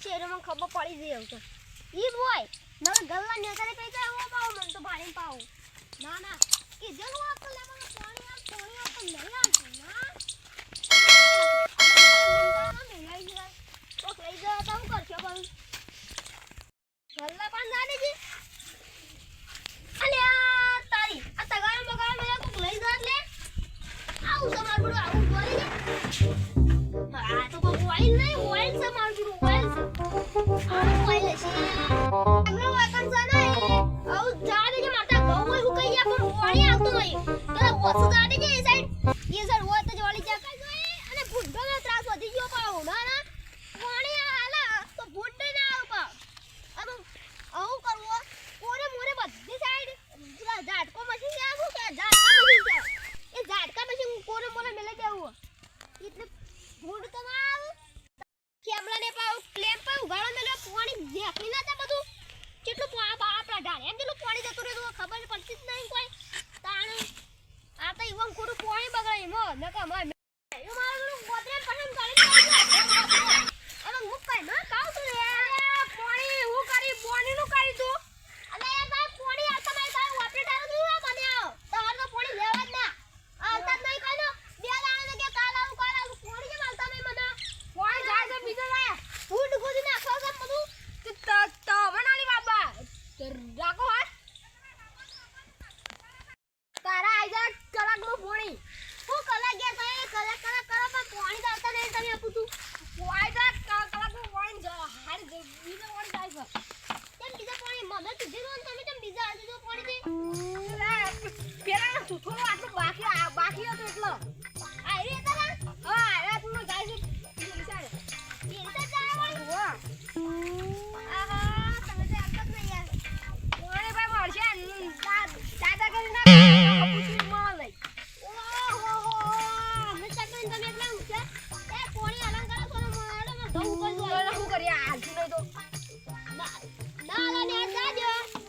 એટલે મને ખબર પડી ગઈ એવું તો. ઈ બોય, નવે ગલ્લા ને કરે કઈ જાય હું પાઉં મને તો ભાડી પાઉં ના ના. કીધું હું આપતો લે મને પાણી આપ પાણી આપ તો નહીં આવતું ના. ગલ્લા પાન જાને જી અલ્યા તારી, આ તગાર મગાર મને કોક લઈ જાય લે આવું તમારું બધું આવું બોલી આ તો કોઈ ઓઇલ નહીં ઓઇલ છે આવું જા દેજે માતા ઘઉં હોય હું કઈ પણ ઓળી આવતું નહીં. તો ઓછું જા દેજે એ સાઈડ એ સાઈડ હોય તો જોડી જા કઈ જોઈએ અને ભૂંડો ના ત્રાસ વધી ગયો પાઉં ના ના પાણી હાલા તો ભૂંડે ના આવ પાવ અબ આવું કરવું કોરે મોરે બધી સાઈડ પેલા ઝાટકો મશીન છે આવું કે ઝાટકા મશીન છે એ ઝાટકા મશીન કોરે મોરે મેલે દેવું એટલે ભૂંડ તો ના આવ કેમલા ને પાવ ક્લેમ પર ઉગાડો મેલે પાણી દેખલી ના તા બધું કેટલું પા બા આપણા ઢાળે એમ કેટલું પાણી જતું રહેતું ખબર પડતી જ નહીં કોઈ તાણ આ તો ઈવન ખોટું પાણી બગડાય એમો નકા માર એ મારું ગોદરેજ પસંદ કરી હવે હું કઈ ના કાવ તું રે પાણી હું કરી પાણી નું કરી તું અલે યાર ભાઈ પાણી આ તમે તાર ઓપરેટરનું આ મને આવ તાર તો પાણી લેવા જ ના આવતા જ નહીં કઈ નો બે દાણા કે કાલ આવું કાલ આવું પાણી કેમ આવતા નહીં મને પાણી જાય છે બીજો જાય ફૂટ ગોદી નાખો છે બધું કે ત ત મનાલી બાબા રાખો હાથ તારા આઈ જા કલાકનું પાણી. બાકી આ બાકી હતું એટલો. નહીં તો ના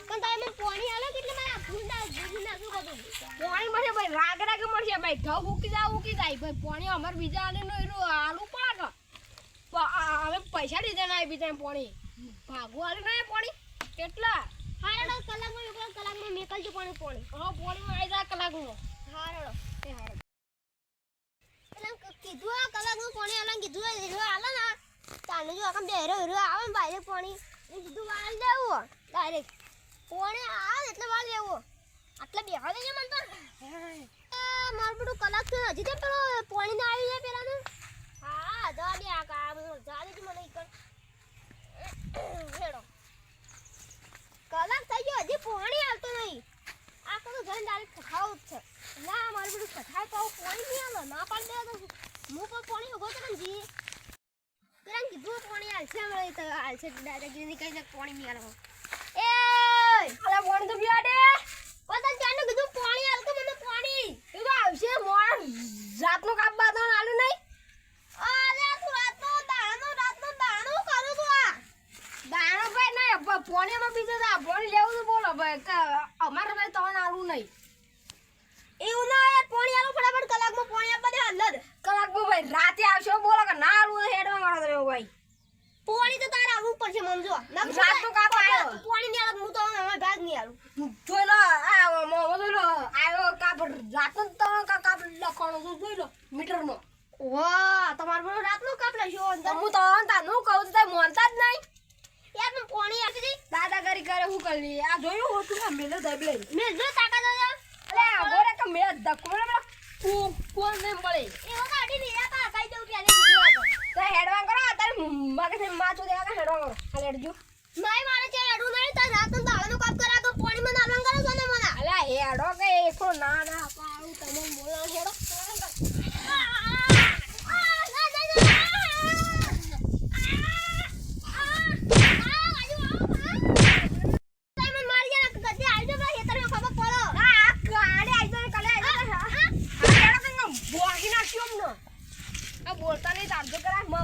પણ તમે પાણી આલો મારા ભૂંડા ભૂંડા શું કરું પાણી મળશે ભાઈ રાગ રાગ મળશે ભાઈ. ઘઉં ઉકી જાય ઉકી જાય. ભાઈ પાણી અમાર બીજા આને નો એનું આલુ પડે. કે પ- આ- હવે પૈસા ના બીજા પાણી. ભાગવું આલે ના પાણી. કેટલા? હારડો કલાકમાં એકલો કલાકમાં મેકલજો પાણી પાણી. હા પાણી આવી જાય કલાકનો હારડો એ હારું. એટલે ક- કીધું આ કલાકનું પાણી આલા કીધું આલે ના. તાને જો, આખા બેરો હીરો આવે ને પાણી એ સીધું વાળ દેવો. ડાયરેક્ટ પાણી આવે એટલે વાળ દેવો. આટલે બેહવા દેજે મને તો. મારું બધું કલાક થયો. હજી તો પેલો પાણી ના આવી જાય પેલા હા જા બે આ કામ જા દેજે મને ઈકર હેડો. કલાક થઈ ગયો, હજી પાણી આવતું નહીં. આ તો જઈને ડાયરેક્ટ ખાવ જ છે. ના, મારું બધું કથાય તો પાણી નહીં આવે. ના પાડી દે તો હું પણ પાણી ઊભો તો જી પેલા કીધું પાણી હાલશે મળે તો હાલશે દાદાગીરી કહી કઈ પાણી નહીં આવે એ અલા પાણી તો પીવા દે. ત્યાં ચાનું કીધું? પાણી હાલતો મને પાણી. એ તો આવશે મોણ રાતનું કાપવા તો આલુ નહીં. અરે તું રાતનો દાણો રાતનો દાણો કરું તું આ. દાણો ભાઈ નહીં પાણી પાણીમાં બીજું તો પાણી લેવું તો બોલો ભાઈ અમારે ભાઈ તો આલુ નહીં. એવું ના યાર પાણી આલો ફટાફટ કલાકમાં પાણી આપવા દે હાલ જ કલાકમાં ભાઈ રાતે આવશે બોલો કે ના આલુ હેડવા વાળો રહ્યો ભાઈ. પાણી તો તારે આવવું પડશે રાત. પાણી આલો હું તો અમારા ભાગ નહીં આલું. જોઈ લો આ મો જોઈ લો આવ્યો તો છે જોઈ લો મીટરમાં વાહ તમારે રાત રાતનો કાપ લેશો હું તો કહું તો તમે જ નહીં. યાર મને પાણી આપી દે. દાદાગીરી કરે હું કરી આ જોયું હોતું મેલે દબલે મેં જો તાકાત કે મેલે મેલે કુ કોણ ને મળે. એવો અડી નહીં આપા કઈ દઉં કે તો. હેડવાન કરો તારે મગજ માથું દેવા કે હેડવાન કરો. હાલ હેડજો. નહીં મારે છે અડું નહીં તાર રાતનો દાડાનો કામ કરા તો પાણી માં નાલવાન કરો છો ને મને. અલે હેડો કે એકલો ના ના પાડું તમે બોલો હેડો.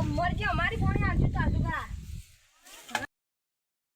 મરજો મારી ફોન આવજો તો આજુગા